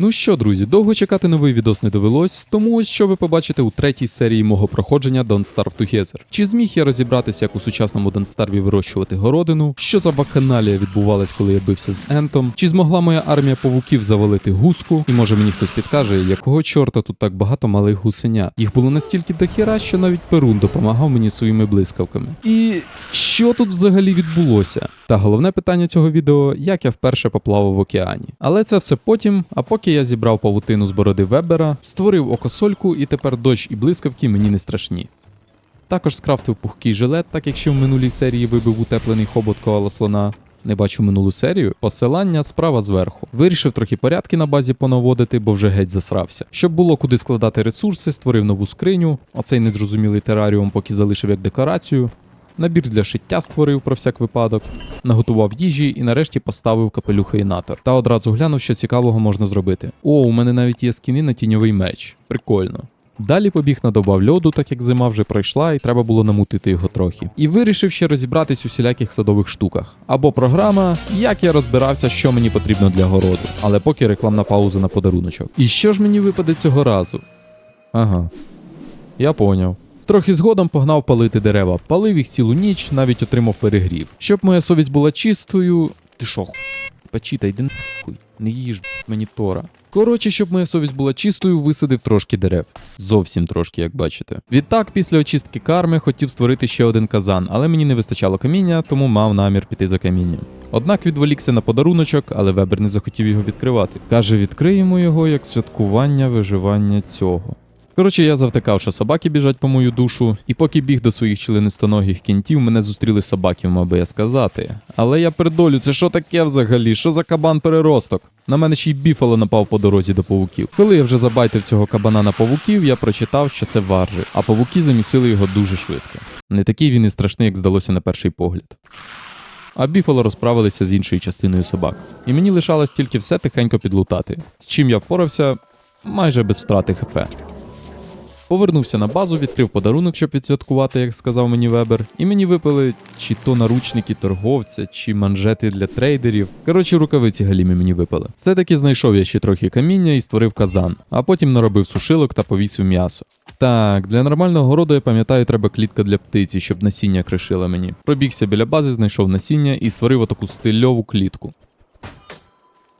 Ну що, друзі, довго чекати новий відос не довелось, тому ось що ви побачите у третій серії мого проходження Don't Starve Together. Чи зміг я розібратися, як у сучасному Don't Starve вирощувати городину? Що за вакханалія відбувалась, коли я бився з Ентом? Чи змогла моя армія павуків завалити гуску? І може мені хтось підкаже, якого чорта тут так багато малих гусенят? Їх було настільки дохіра, що навіть Перун допомагав мені своїми блискавками. І що тут взагалі відбулося? Та головне питання цього відео, як я вперше поплавав в океані. Але це все потім, а поки я зібрав павутину з бороди Вебера, створив окосольку, і тепер дощ і блискавки мені не страшні. Також скрафтив пухкий жилет, так як ще в минулій серії вибив утеплений хобот коала слона. Не бачу минулу серію. Посилання справа зверху. Вирішив трохи порядки на базі понаводити, бо вже геть засрався. Щоб було куди складати ресурси, створив нову скриню. Оцей незрозумілий тераріум поки залишив як декорацію. Набір для шиття створив про всяк випадок, наготував їжі і нарешті поставив капелюха-інатор. Та одразу глянув, що цікавого можна зробити. О, у мене навіть є скіни на тіньовий меч. Прикольно. Далі побіг на добав льоду, так як зима вже пройшла, і треба було намутити його трохи. І вирішив ще розібратись у всіляких садових штуках. Або програма, як я розбирався, що мені потрібно для городу. Але поки рекламна пауза на подаруночок. І що ж мені випаде цього разу? Ага. Я поняв. Трохи згодом погнав палити дерева, палив їх цілу ніч, навіть отримав перегрів. Щоб моя совість була чистою. Ти що, ху... печіта, йди нахуй, не їж мені тора. Коротше, щоб моя совість була чистою, висадив трошки дерев. Зовсім трошки, як бачите. Відтак, після очистки карми хотів створити ще один казан, але мені не вистачало каміння, тому мав намір піти за камінням. Однак відволікся на подаруночок, але Вебер не захотів його відкривати. Каже, відкриємо його як святкування виживання цього. Коротше, я завтикав, що собаки біжать по мою душу, і поки біг до своїх членистоногих кінтів, мене зустріли собаки, мав би я сказати. Але я передолю, це що таке взагалі? Що за кабан переросток? На мене ще й біфало напав по дорозі до павуків. Коли я вже забайтив цього кабана на павуків, я прочитав, що це варжи, а павуки замісили його дуже швидко. Не такий він і страшний, як здалося на перший погляд. А біфало розправилися з іншою частиною собак. І мені лишалось тільки все тихенько підлутати, з чим я впорався майже без втрати ХП. Повернувся на базу, відкрив подарунок, щоб відсвяткувати, як сказав мені Вебер, і мені випали чи то наручники торговця, чи манжети для трейдерів. Коротше, рукавиці галімі мені випали. Все-таки знайшов я ще трохи каміння і створив казан, а потім наробив сушилок та повісив м'ясо. Так, для нормального городу я пам'ятаю, треба клітка для птиці, щоб насіння кришила мені. Пробігся біля бази, знайшов насіння і створив отаку стильову клітку.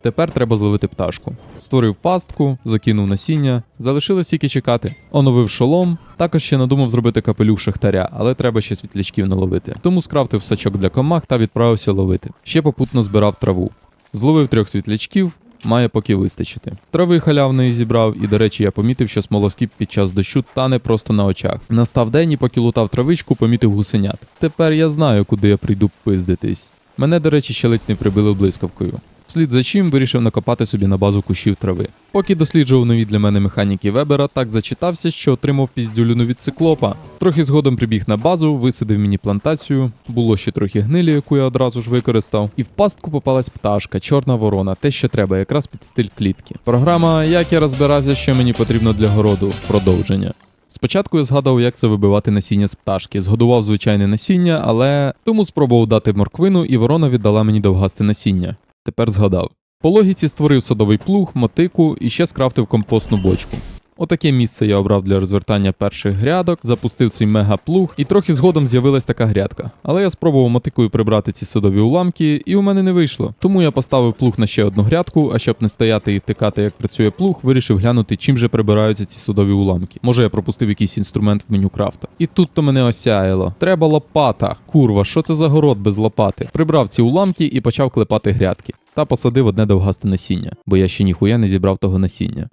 Тепер треба зловити пташку. Створив пастку, закинув насіння, залишилось тільки чекати. Оновив шолом. Також ще надумав зробити капелюх шахтаря, але треба ще світлячків наловити. Тому скрафтив сачок для комах та відправився ловити. Ще попутно збирав траву. Зловив трьох світлячків. Має поки вистачити. Трави халявної зібрав, і, до речі, я помітив, що смолоскіп під час дощу тане просто на очах. Настав день і поки лутав травичку, помітив гусенят. Тепер я знаю, куди я прийду пиздитись. Мене, до речі, ще ледь не прибили блискавкою. Вслід за чим вирішив накопати собі на базу кущів трави. Поки досліджував нові для мене механіки Вебера, так зачитався, що отримав піздюлюну від циклопа. Трохи згодом прибіг на базу, висадив мені плантацію, було ще трохи гнилі, яку я одразу ж використав. І в пастку попалась пташка, чорна ворона, те, що треба, якраз під стиль клітки. Програма, як я розбирався, що мені потрібно для городу. Продовження. Спочатку я згадав, як це вибивати насіння з пташки. Згодував звичайне насіння, але тому спробував дати морквину, і ворона віддала мені довгасте насіння. Тепер згадав. По логіці створив садовий плуг, мотику і ще скрафтив компостну бочку. Отаке місце я обрав для розвертання перших грядок, запустив свій мегаплуг, і трохи згодом з'явилась така грядка. Але я спробував мотикою прибрати ці садові уламки, і у мене не вийшло. Тому я поставив плуг на ще одну грядку, а щоб не стояти і втикати, як працює плуг, вирішив глянути, чим же прибираються ці садові уламки. Може, я пропустив якийсь інструмент в меню крафта. І тут то мене осяяло. Треба лопата. Курва, що це за город без лопати? Прибрав ці уламки і почав клепати грядки. Та посадив одне довгасте насіння, бо я ще ніхуя не зібрав того насіння.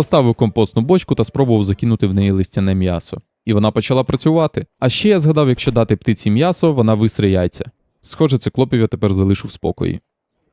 Поставив компостну бочку та спробував закинути в неї листяне м'ясо. І вона почала працювати. А ще я згадав, якщо дати птиці м'ясо, вона висре яйця. Схоже, циклопів я тепер залишу в спокої.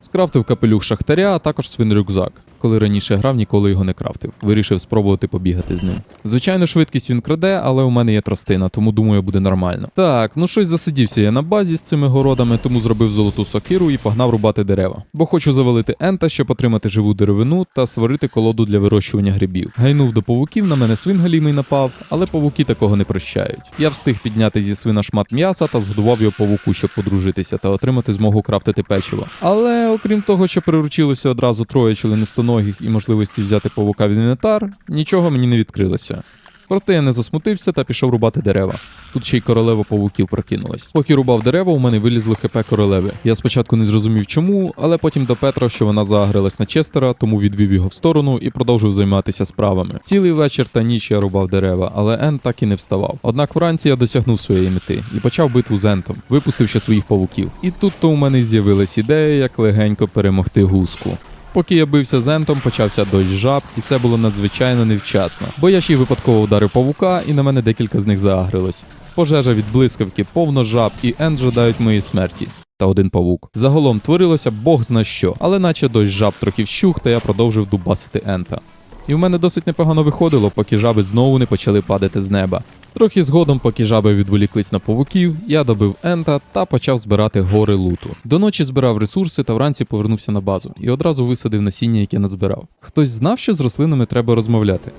Скрафтив капелюх шахтаря, а також свин рюкзак. Коли раніше грав, ніколи його не крафтив. Вирішив спробувати побігати з ним. Звичайно, швидкість він краде, але у мене є тростина, тому думаю, буде нормально. Так, ну щось засидівся я на базі з цими городами, тому зробив золоту сокиру і погнав рубати дерева. Бо хочу завалити ента, щоб отримати живу деревину та створити колоду для вирощування грибів. Гайнув до павуків, на мене свин галімий напав, але павуки такого не прощають. Я встиг підняти зі свина шмат м'яса та згодував його павуку, щоб подружитися та отримати змогу крафтити печиво. Але окрім того, що приручилося одразу троє членистоногих членистоногих і можливості взяти павука в інвентар, нічого мені не відкрилося. Проте я не засмутився та пішов рубати дерева. Тут ще й королева павуків прокинулась. Поки рубав дерева, у мене вилізло хп королеви. Я спочатку не зрозумів чому, але потім до Петра, що вона загрилась на Честера, тому відвів його в сторону і продовжив займатися справами. Цілий вечір та ніч я рубав дерева, але Ен так і не вставав. Однак вранці я досягнув своєї мети і почав битву з Ентом, випустивши своїх павуків. І тут то у мене з'явилась ідея, як легенько перемогти гуску. Поки я бився з ентом, почався дощ жаб, і це було надзвичайно невчасно, бо я ще й випадково ударив павука, і на мене декілька з них загрилось. Пожежа від блискавки, повно жаб, і ент жадають моєї смерті. Та один павук. Загалом творилося бог зна що, але наче дощ жаб трохи вщух, та я продовжив дубасити ента. І в мене досить непогано виходило, поки жаби знову не почали падати з неба. Трохи згодом, поки жаби відволіклись на павуків, я добив ента та почав збирати гори луту. До ночі збирав ресурси та вранці повернувся на базу і одразу висадив насіння, яке назбирав. Хтось знав, що з рослинами треба розмовляти.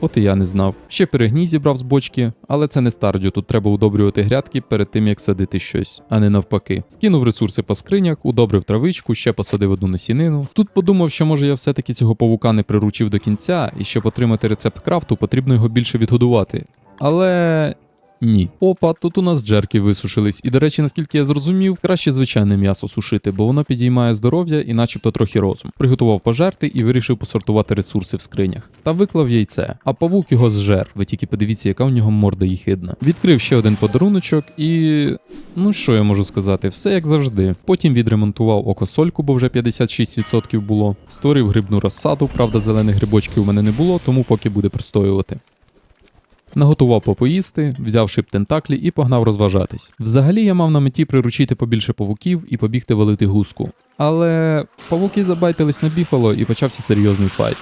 От і я не знав. Ще перегній зібрав з бочки, але це не стардю. Тут треба удобрювати грядки перед тим, як садити щось, а не навпаки. Скинув ресурси по скринях, удобрив травичку, ще посадив одну насінину. Тут подумав, що може я все-таки цього павука не приручив до кінця, і щоб отримати рецепт крафту, потрібно його більше відгодувати. Але. Ні. Опа, тут у нас джерки висушились. І, до речі, наскільки я зрозумів, краще звичайне м'ясо сушити, бо воно підіймає здоров'я і начебто трохи розум. Приготував пожерти і вирішив посортувати ресурси в скринях. Та виклав яйце. А павук його зжер. Ви тільки подивіться, яка у нього морда їхидна. Відкрив ще один подаруночок і. Ну що я можу сказати, все як завжди. Потім відремонтував окосольку, бо вже 56% було. Створив грибну розсаду, правда, зелених грибочків у мене не було, тому поки буде простоювати. Наготував попоїсти, взяв шип тентаклі і погнав розважатись. Взагалі я мав на меті приручити побільше павуків і побігти валити гуску. Але павуки забайтились на біфало і почався серйозний файт.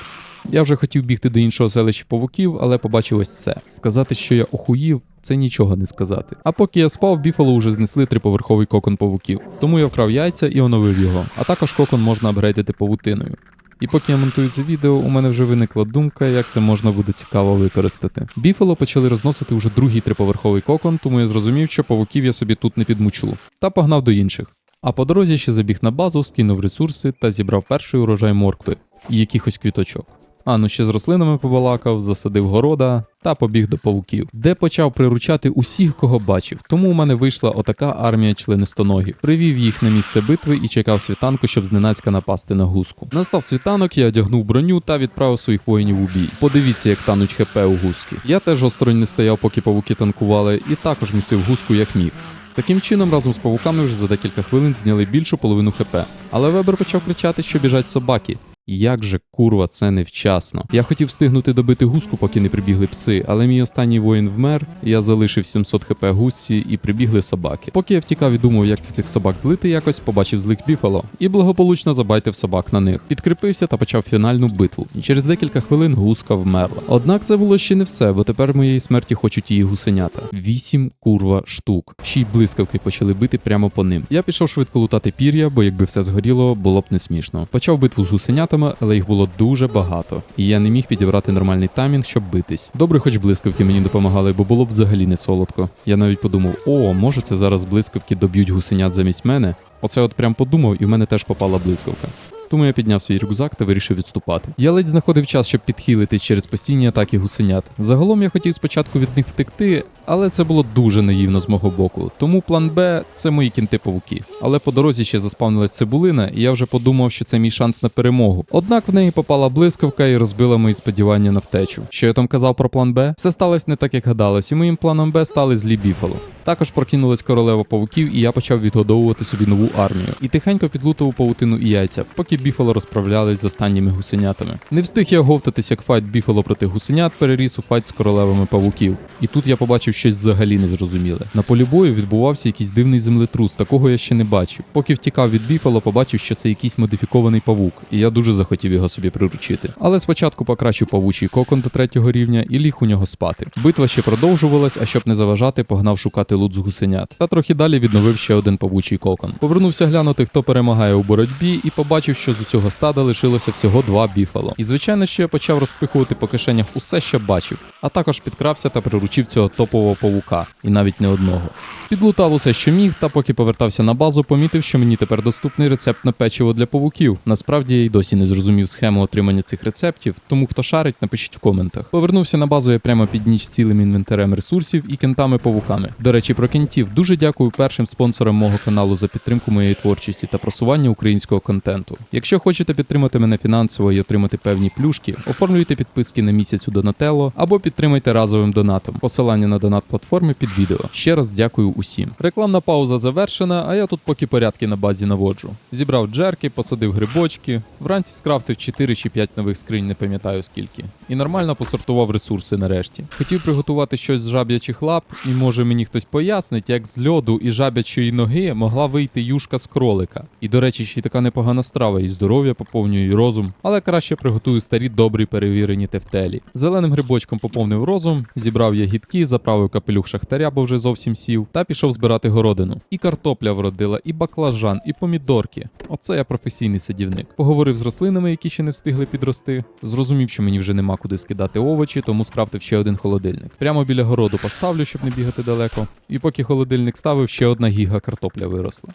Я вже хотів бігти до іншого селища павуків, але побачив ось це. Сказати, що я охуїв, це нічого не сказати. А поки я спав, біфало вже знесли триповерховий кокон павуків. Тому я вкрав яйця і оновив його. А також кокон можна апгрейдити павутиною. І поки я монтую це відео, у мене вже виникла думка, як це можна буде цікаво використати. Біфало почали розносити вже другий триповерховий кокон, тому я зрозумів, що павуків я собі тут не підмучу, та погнав до інших. А по дорозі ще забіг на базу, скинув ресурси та зібрав перший урожай моркви і якихось квіточок. А ну ще з рослинами побалакав, засадив города та побіг до павуків, де почав приручати усіх, кого бачив. Тому у мене вийшла отака армія членистоногів. Привів їх на місце битви і чекав світанку, щоб зненацька напасти на гуску. Настав світанок, я одягнув броню та відправив своїх воїнів у бій. Подивіться, як тануть хп у гуски. Я теж осторонь не стояв, поки павуки танкували, і також місив гуску як міг. Таким чином, разом з павуками вже за декілька хвилин зняли більшу половину хп. Але Вебер почав кричати, що біжать собаки. Як же курва, це невчасно. Я хотів встигнути добити гуску, поки не прибігли пси, але мій останній воїн вмер, я залишив 700 хп гусці і прибігли собаки. Поки я втікав і думав, як це цих собак злити якось, побачив злих біфало і благополучно забайтив собак на них. Підкріпився та почав фінальну битву. Через декілька хвилин гуска вмерла. Однак це було ще не все, бо тепер моєї смерті хочуть її гусенята. Вісім курва штук. Ще й блискавки почали бити прямо по ним. Я пішов швидко лутати пір'я, бо якби все згоріло, було б не смішно. Почав битву з гусенятами, але їх було дуже багато, і я не міг підібрати нормальний таймінг, щоб битись. Добре, хоч блискавки мені допомагали, бо було взагалі не солодко. Я навіть подумав: о, може це зараз блискавки доб'ють гусенят замість мене. Оце от прям подумав, і в мене теж попала блискавка. Тому я підняв свій рюкзак та вирішив відступати. Я ледь знаходив час, щоб підхилитись через постійні атаки гусенят. Загалом я хотів спочатку від них втекти, але це було дуже наївно з мого боку. Тому план Б це мої кінти павуки. Але по дорозі ще заспавнилась цибулина, і я вже подумав, що це мій шанс на перемогу. Однак в неї попала блискавка і розбила мої сподівання на втечу. Що я там казав про план Б? Все сталося не так, як гадалось, і моїм планом Б стали злі біфало. Також прокинулась королева павуків, і я почав відгодовувати собі нову армію. І тихенько підлутував павутину і яйця, поки біфало розправлялись з останніми гусенятами. Не встиг я говтатись, як файт біфало проти гусенят переріс у файт з королевами павуків. І тут я побачив щось взагалі незрозуміле. На полі бою відбувався якийсь дивний землетрус, такого я ще не бачив. Поки втікав від біфало, побачив, що це якийсь модифікований павук, і я дуже захотів його собі приручити. Але спочатку покращив павучий кокон до третього рівня і ліг у нього спати. Битва ще продовжувалась, а щоб не заважати, погнав шукати лут з гусенят. Та трохи далі відновив ще один павучий кокон. Повернувся глянути, хто перемагає у боротьбі, і побачив, що з усього стада лишилося всього два біфало. І звичайно, що я почав розпихувати по кишенях усе, що бачив, а також підкрався та приручив цього топового павука, і навіть не одного. Підлутав усе, що міг, та поки повертався на базу, помітив, що мені тепер доступний рецепт на печиво для павуків. Насправді я й досі не зрозумів схему отримання цих рецептів, тому хто шарить, напишіть в коментах. Повернувся на базу я прямо під ніч з цілим інвентарем ресурсів і кентами-павуками. До речі, про кентів дуже дякую першим спонсорам мого каналу за підтримку моєї творчості та просування українського контенту. Якщо хочете підтримати мене фінансово і отримати певні плюшки, оформлюйте підписки на місяць у Донателло або підтримайте разовим донатом. Посилання на донат платформи під відео. Ще раз дякую усім. Рекламна пауза завершена, а я тут поки порядки на базі наводжу. Зібрав джерки, посадив грибочки, вранці скрафтив 4 чи 5 нових скринь, не пам'ятаю скільки. І нормально посортував ресурси нарешті. Хотів приготувати щось з жаб'ячих лап, і може мені хтось пояснить, як з льоду і жаб'ячої ноги могла вийти юшка з кролика. І до речі, ще й така непогана страва, і здоров'я поповнює, і розум. Але краще приготую старі добрі перевірені тефтелі. Зеленим грибочком поповнив розум, зібрав ягідки, заправив капелюх шахтаря, бо вже зовсім сів, та пішов збирати городину. І картопля вродила, і баклажан, і помідорки. Оце я професійний садівник. Поговорив з рослинами, які ще не встигли підрости. Зрозумів, що мені вже нема куди скидати овочі, тому скрафтив ще один холодильник. Прямо біля городу поставлю, щоб не бігати далеко. І поки холодильник ставив, ще одна гіга картопля виросла.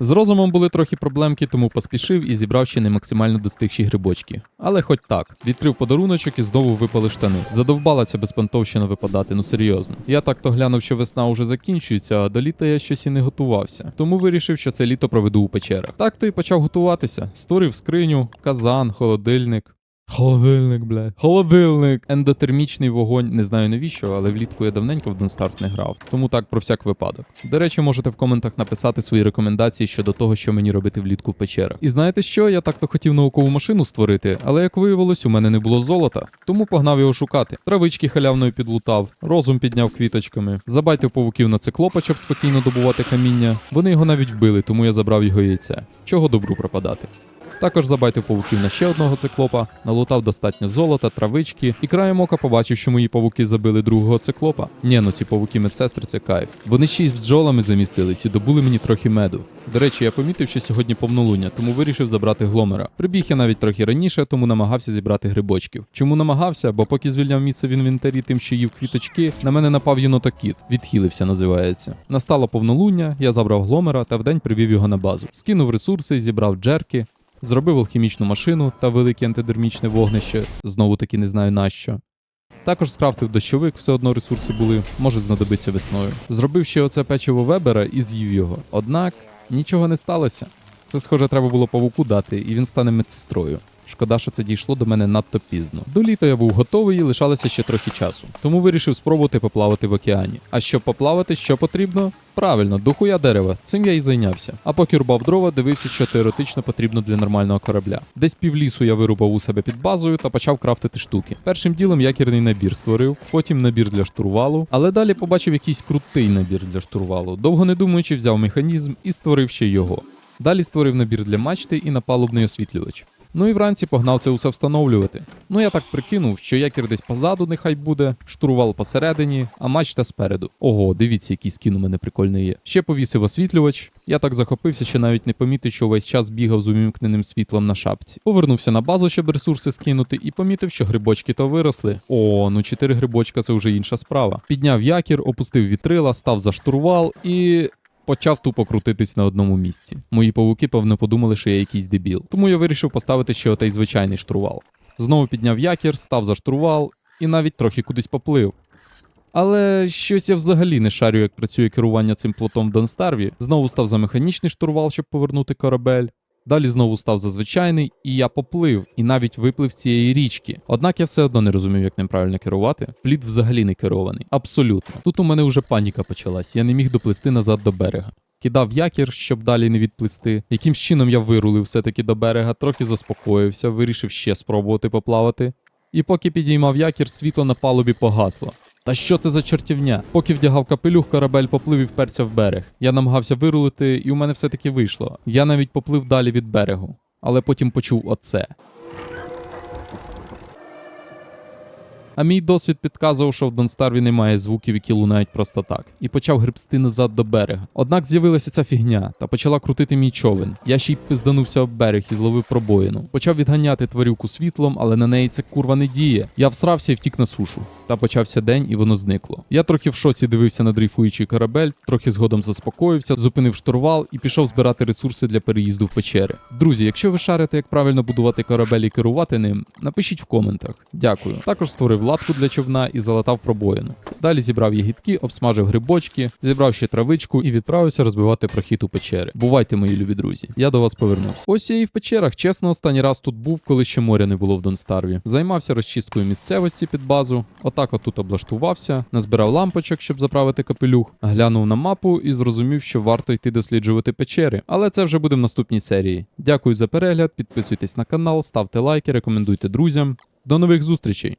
З розумом були трохи проблемки, тому поспішив і зібрав ще не максимально достигші грибочки. Але хоч так, відкрив подаруночок і знову випали штани. Задовбалася безпантовщина випадати, ну серйозно. Я так то глянув, що весна уже закінчується, а до літа я щось і не готувався. Тому вирішив, що це літо проведу у печерах. Так то і почав готуватися. Створив скриню, казан, холодильник. Холодильник, блядь. Холодильник. Ендотермічний вогонь. Не знаю навіщо, але влітку я давненько в Starve не грав. Тому так про всяк випадок. До речі, можете в коментах написати свої рекомендації щодо того, що мені робити влітку в печерах. І знаєте що? Я так то хотів наукову машину створити, але як виявилось, у мене не було золота, тому погнав його шукати. Травички халявною підлутав, розум підняв квіточками, забайтив павуків на циклопа, щоб спокійно добувати каміння. Вони його навіть вбили, тому я забрав його яйце. Чого добру пропадати? Також забайтив павуків на ще одного циклопа, налутав достатньо золота, травички, і краєм ока побачив, що мої павуки забили другого циклопа. Ні, ну ці павуки медсестри це кайф. Вони ще бджолами замісились і добули мені трохи меду. До речі, я помітив, що сьогодні повнолуння, тому вирішив забрати гломера. Прибіг я навіть трохи раніше, тому намагався зібрати грибочків. Чому намагався? Бо поки звільняв місце в інвентарі тим, що їв квіточки, на мене напав єнотокіт. Відхилився, називається. Настало повнолуння, я забрав гломера та вдень привів його на базу. Скинув ресурси, зібрав джерки, Зробив алхімічну машину та велике антидермічне вогнище, знову таки не знаю нащо. Також скрафтив дощовик, все одно ресурси були, може знадобиться весною. Зробив ще оце печиво вебера і з'їв його. Однак нічого не сталося. Це, схоже, треба було павуку дати, і він стане медсестрою. Шкода, що це дійшло до мене надто пізно. До літа я був готовий і лишалося ще трохи часу. Тому вирішив спробувати поплавати в океані. А щоб поплавати, що потрібно? Правильно, дохуя дерева. Цим я і зайнявся. А поки рубав дрова, дивився, що теоретично потрібно для нормального корабля. Десь півлісу я вирубав у себе під базою та почав крафтити штуки. Першим ділом якірний набір створив, потім набір для штурвалу, але далі побачив якийсь крутий набір для штурвалу. Довго не думаючи, взяв механізм і створив ще його. Далі створив набір для мачти і напалубний освітлювач. Ну і вранці погнав це усе встановлювати. Ну я так прикинув, що якір десь позаду нехай буде, штурвал посередині, а мачта спереду. Ого, дивіться, який скін у мене прикольний є. Ще повісив освітлювач. Я так захопився, що навіть не помітив, що весь час бігав з увімкненим світлом на шапці. Повернувся на базу, щоб ресурси скинути, і помітив, що грибочки то виросли. О, ну чотири грибочка це вже інша справа. Підняв якір, опустив вітрила, став за штурвал і. Почав тупо крутитись на одному місці. Мої павуки, певно, подумали, що я якийсь дебіл. Тому я вирішив поставити ще отей звичайний штурвал. Знову підняв якір, став за штурвал і навіть трохи кудись поплив. Але щось я взагалі не шарю, як працює керування цим плотом в Донстарві. Знову став за механічний штурвал, щоб повернути корабель. Далі знову став за звичайний, і я поплив, і навіть виплив з цієї річки. Однак я все одно не розумів, як ним правильно керувати. Плід взагалі не керований. Абсолютно. Тут у мене вже паніка почалась, я не міг доплисти назад до берега. Кидав якір, щоб далі не відплисти. Якимсь чином я вирулив все-таки до берега, трохи заспокоївся, вирішив ще спробувати поплавати. І поки підіймав якір, світло на палубі погасло. Та що це за чортівня? Поки вдягав капелюх, корабель поплив і вперся в берег. Я намагався вирулити, і у мене все-таки вийшло. Я навіть поплив далі від берегу, але потім почув оце. А мій досвід підказував, що в Донстарві немає звуків, які лунають просто так, і почав гребсти назад до берега. Однак з'явилася ця фігня та почала крутити мій човен. Я ще й пизданувся об берег і зловив пробоїну. Почав відганяти тварюку світлом, але на неї це курва не діє. Я всрався і втік на сушу. Та почався день, і воно зникло. Я трохи в шоці дивився на дрейфуючий корабель, трохи згодом заспокоївся, зупинив штурвал і пішов збирати ресурси для переїзду в печери. Друзі, якщо ви шарите, як правильно будувати корабель і керувати ним, напишіть в коментах. Дякую. Також створив латку для човна і залатав пробоїну. Далі зібрав ягідки, обсмажив грибочки, зібрав ще травичку і відправився розбивати прохід у печери. Бувайте, мої любі друзі. Я до вас повернусь. Ось я і в печерах. Чесно, останній раз тут був, коли ще моря не було в Донстарві. Займався розчисткою місцевості під базу. Отак отут облаштувався, назбирав лампочок, щоб заправити капелюх, глянув на мапу і зрозумів, що варто йти досліджувати печери. Але це вже буде в наступній серії. Дякую за перегляд, підписуйтесь на канал, ставте лайки, рекомендуйте друзям. До нових зустрічей!